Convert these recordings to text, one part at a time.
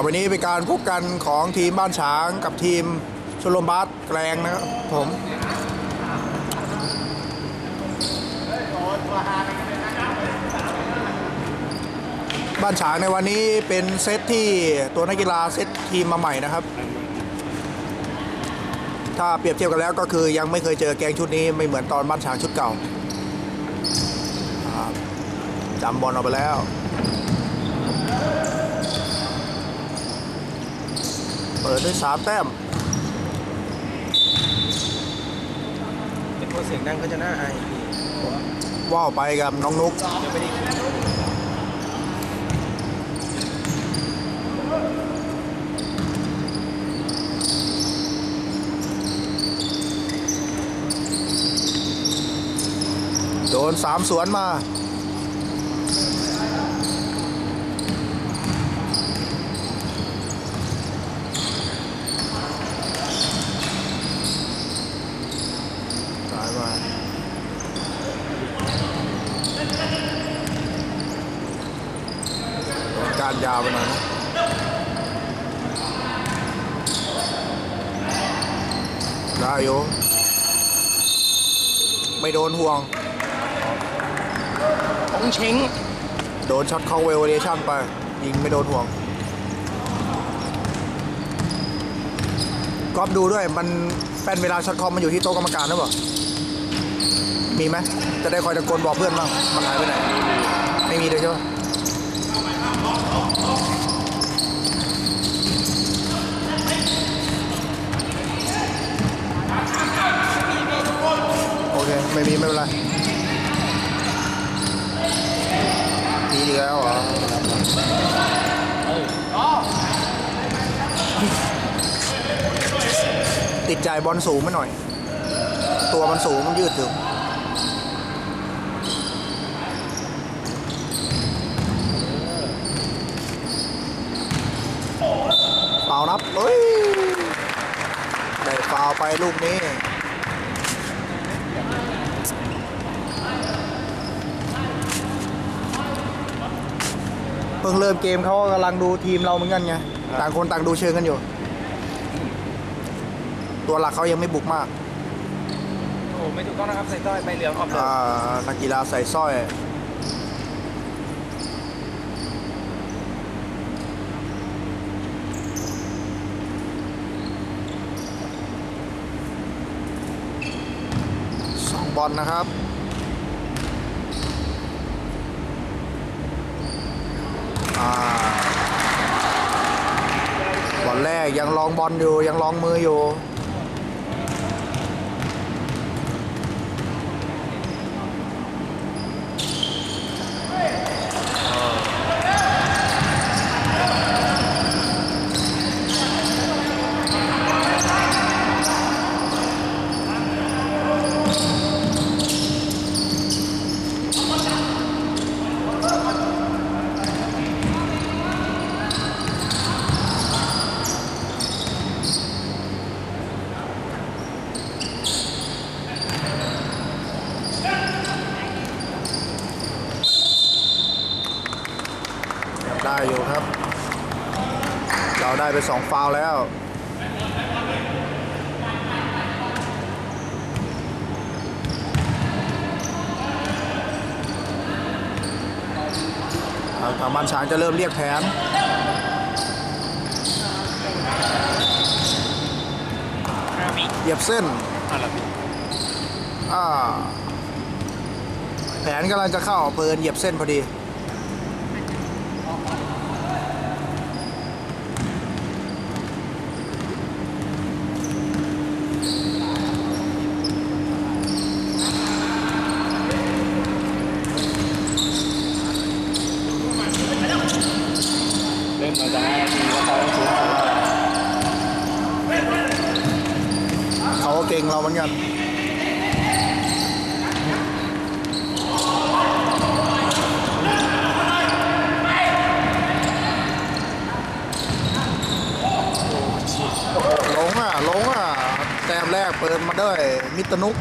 อไปนี้เป็นการพบกันของทีมบ้านฉางกับทีมชลมบาสแกลงนะครับผมบ้านฉางในวันนี้เป็นเซตที่ตัวนักกีฬาเซตทีมมาใหม่นะครับ ถ้าเปรียบเทียบกันแล้วก็คือยังไม่เคยเจอแกงชุดนี้ไม่เหมือนตอนบ้านฉางชุดเก่าอ่าจำบอลออกไปแล้ว เปิดด้วยสามแต้มเป็นคนเสียงดังก็จะน่าอายพี่ผมว่าวไปกับน้องนุกยังไม่ได้คิดโดนสามสวนมา สายมาโดนการยาวไปหน่อยนะ ได้อยู่ไม่โดนห่วง ของเช้งโดนช็อตเข้าเวลเดชั่นไป ยิงไม่โดนห่วงก๊อฟดูด้วย มันแป้นเวลาช็อตคอมมันอยู่ที่โต๊ะกรรมการหรือเปล่ามีไหมจะได้คอยตะโกนบอกเพื่อนบ้างมันหายไปไหน ไม่มีเลยใช่ไหมโอเค ไม่มีไรมีอีกแล้วเหรอติดใจบอลสูงไปหน่อย ตัวมันสูงมันยืดถึงฟานับเฮ้ยได้ฟาวไปลูกนี้ เพิ่งเริ่มเกมเขาก็กำลังดูทีมเราเหมือนกันไงต่างคนต่างดูเชิงกันอยู่ ตัวหลักเขายังไม่บุกมากโอ้ไม่ถูกต้องนะครับใส่ต้อยใบเหลืองออกเลยอ่านักกีฬาใส่สร้อยสองบอลนะครับ อ่า บอลแรกยังลองบอลอยู่ยังลองมืออยู่ ได้ไปสองฟาวล์แล้ว ทางบ้านช้างจะเริ่มเรียกแผนห้าวิเหยียบเส้นอะไรพี่อ่าแผนกำลังจะเข้าเปินเหยียบเส้นพอดี เขาก็เก่งเราเหมือนกันลงอะลงอะแต้มแรกเปิดมาด้วยมิตรนุก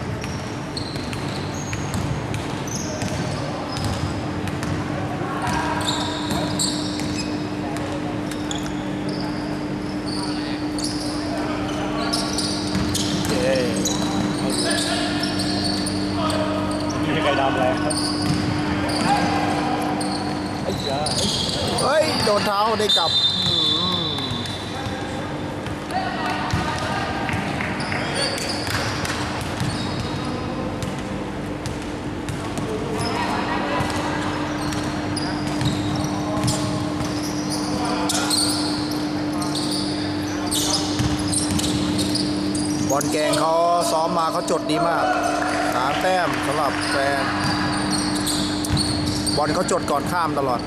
ดำอะไรครับไอ้ยา เฮ้ย โดนเท้า ได้กลับอืมบอลแกงเขาซ้อมมาเขาจดดีมากสามแต้มสำหรับแฟนบอลเขาจดก่อนข้ามตลอด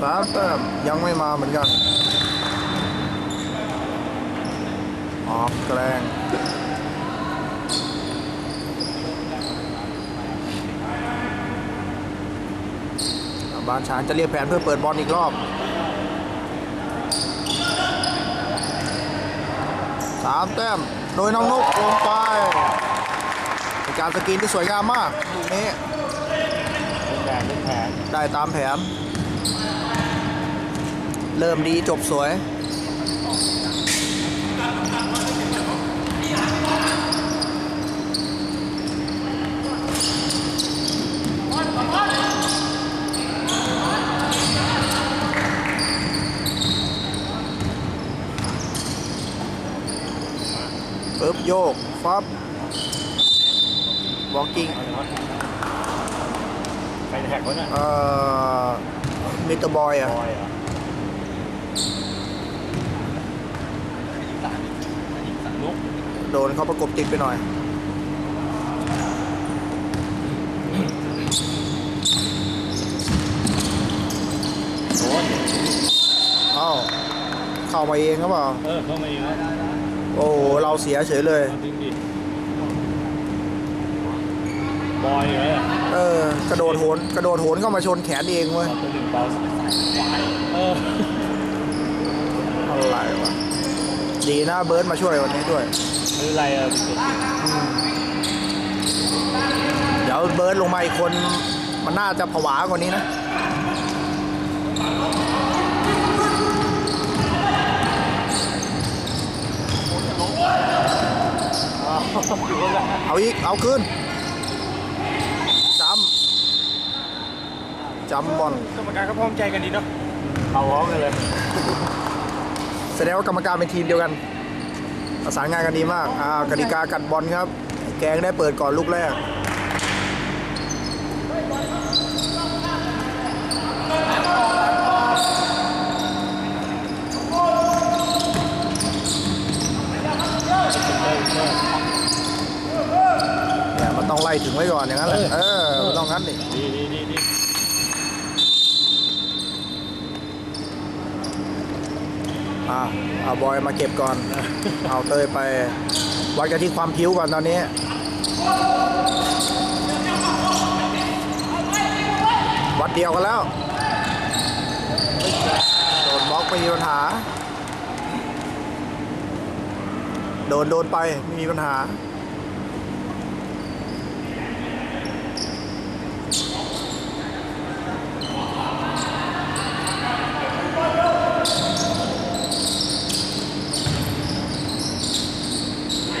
สามแต้มยังไม่มาเหมือนกันออกแกลงบานฉานจะเรียกแผนเพื่อเปิดบอลอีกรอบสามแต้มโดยน้องนกลงไปเป็นการสกรีนที่สวยงามมากลูกนี้แผนได้ตามแผน เริ่มดีจบสวย ปึ๊บโยกฟับวอล์กิ้งเอาเลยวะใครจะแท็กวะเนี่ยเอ่อมิสเตอร์บอยอะ บอยเหรอ ลุก โดนเขาประกบติดไปหน่อยโดนเอ้าเข้ามาเองครับเปล่า เออเข้ามาอีกแล้วโอ้โหเราเสียเฉยเลย จริงดิบอยเหรอเออ กระโดดโหนกระโดดโหนเข้ามาชนแขนเองเว้ย ตัวหนึ่งเบาเอออะไรวะ ดีนะเบิร์ดมาช่วยวันนี้ด้วย ไม่เป็นไรอะพี่เจ็ดเดี๋ยวเบิร์ดลงมาอีกคน มันน่าจะผวากว่านี้นะอ้าวอยู่คนละเอาอีก เอาขึ้นจำจำบอลกรรมการก็พร้อมใจกันดีเนาะเอาร้องกันเลย แสดงว่ากรรมการเป็นทีมเดียวกัน ประสานงานกันดีมากอ่ากติกากัดบอลครับ แกงได้เปิดก่อนลูกแรกเนี่ยมันต้องไล่ถึงไว้ก่อนอย่างนั้นแหละเออมันต้องงั้นดิดีดีดีดี อ่าเอาบอยมาเก็บก่อน เอาเตยไป วัดกันที่ความผิวก่อนตอนนี้วัดเดียวกันแล้วโดนบล็อกไม่มีปัญหา โดนโดนไปไม่มีปัญหา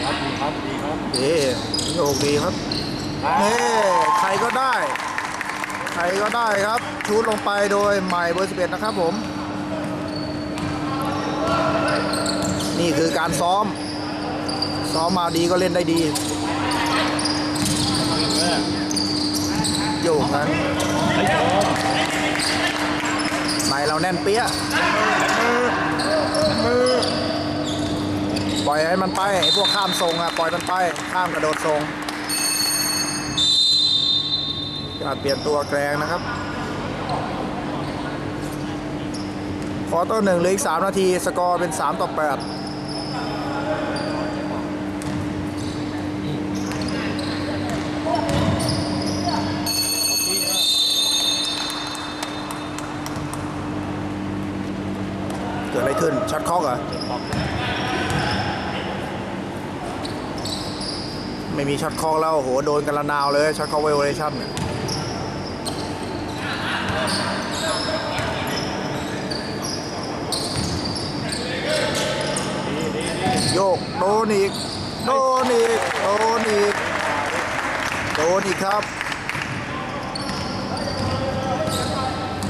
ครับดีครับดีครับ เอ๊โชคดีครับเน่ใครก็ได้ ใครก็ได้ครับชูดลงไปโดยใหม่เบอร์11นะครับผม นี่คือการซ้อม ซ้อมมาดีก็เล่นได้ดีเออโยกนั้นไอ้โดนในเราแน่นเปี้ย ปล่อยให้มันไปไอ้พวกข้ามทรงอะปล่อยมันไปข้ามกระโดดทรงการเปลี่ยนตัวแกรงนะครับคอตอร์หนึ่งเหลืออีก 3 นาที สกอร์เป็น 3 ต่อ 8เกิดอะไรขึ้นช็อตคอกเหรอ ไม่มีช็อตคอกแล้วโหโดนกันละนาวเลยช็อตคอกไวโอเลชั่นเนี่ยโยกโดนอีกโดนอีกโดนอีกโดนอีกครับ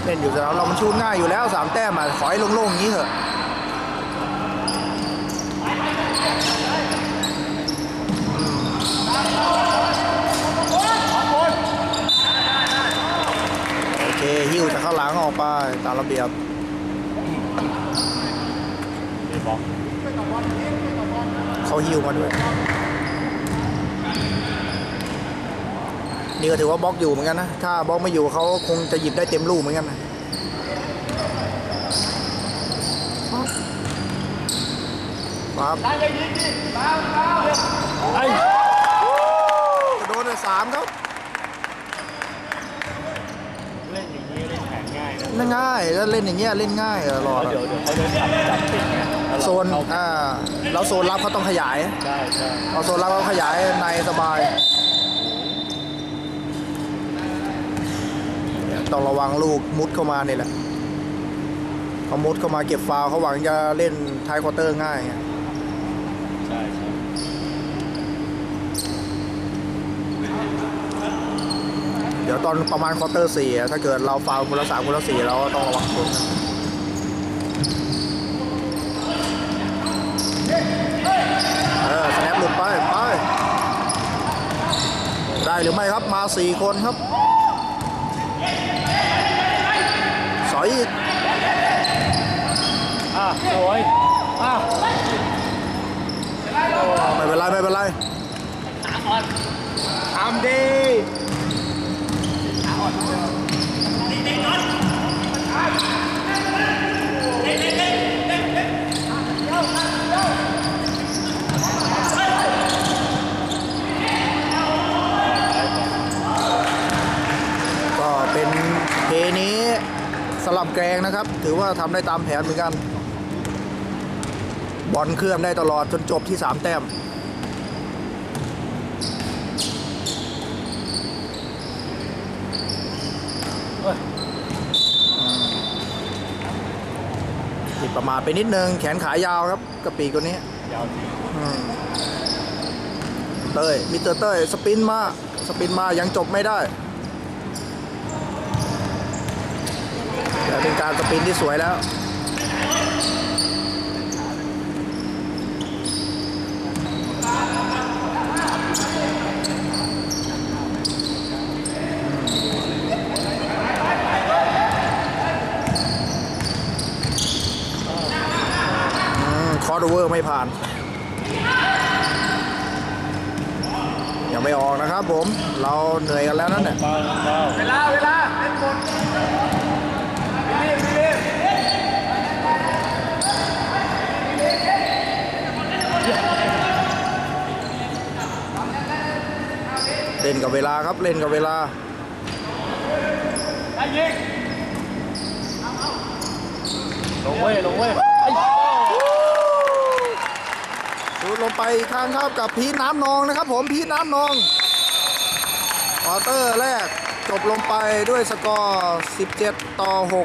เล่นอยู่สนามเรามันชูง่ายอยู่แล้วสามแต้มอะขอให้โล่งๆอย่างนี้เถอะ โอเคหิ้วจากข้างหลังออกไปตามระเบียบนี่บล็อกเขาหิ้วมาด้วย นี่ก็ถือว่าบล็อกอยู่เหมือนกันนะ ถ้าบล็อกไม่อยู่เขาคงจะหยิบได้เต็มลูกเหมือนกันนะครับไอ้โดนไป สามครับ เล่นอย่างนี้เล่นแข็งง่ายนะน่าง่ายแล้วเล่นอย่างเงี้ยเล่นง่ายตลอดแล้วอะเดี๋ยวเดี๋ยวเขาจะจับจับติดไงแล้วโซเรานเข้าอ่าแล้วโซนรับเขาต้องขยายใช่ใช่เอาโซนรับเขาขยายในสบายเนี่ยต้องระวังลูกมุดเข้ามานี่แหละเขามุดเข้ามาเก็บฟาวล์เขาหวังจะเล่นท้ายควอเตอร์ง่ายไง ใช่ใช่ เดี๋ยวตอนประมาณควอเตอร์สี่อะถ้าเกิดเราฟาวล์คนละสามคนละสี่เราก็ต้องระวังตัวนะเออสแนปหลุดไปไปได้หรือไม่ครับมาสี่คนครับสอยอีกอะสวยอะไม่เป็นไรไม่เป็นไร ทำดี ก็เป็นเพลย์นี้สลับ แกงนะครับ ถือว่าทำได้ตามแผนเหมือนกัน บอลเคลื่อนได้ตลอดจนจบที่ 3 แต้มเฮ้ยผิดประมาทไปนิดนึง แขนขายาวครับกระปีกตัวนี้ยาวจริงเต้ยมิเตอร์เต้ยสปินมา สปินมายังจบไม่ได้ แต่เป็นการสปินที่สวยแล้วคอร์ดเวอร์ไม่ผ่าน ยังไม่ออกนะครับผม เราเหนื่อยกันแล้วนั่นเนี่ยเบาเบาเวลา เวลาเล่นบนรีบรีบ เล่นกับเวลาครับเล่นกับเวลาลงเว้ยลงเว้ยไอ้สูดลงไปอีกครั้งครับกับพีทน้ำนองนะครับ ผมพีทน้ำนองควอเตอร์แรกจบลงไปด้วยสกอร์ 17 ต่อ 6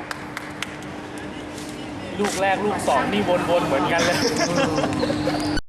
ลูกแรกลูกสองนี่วนๆเหมือนกันเลย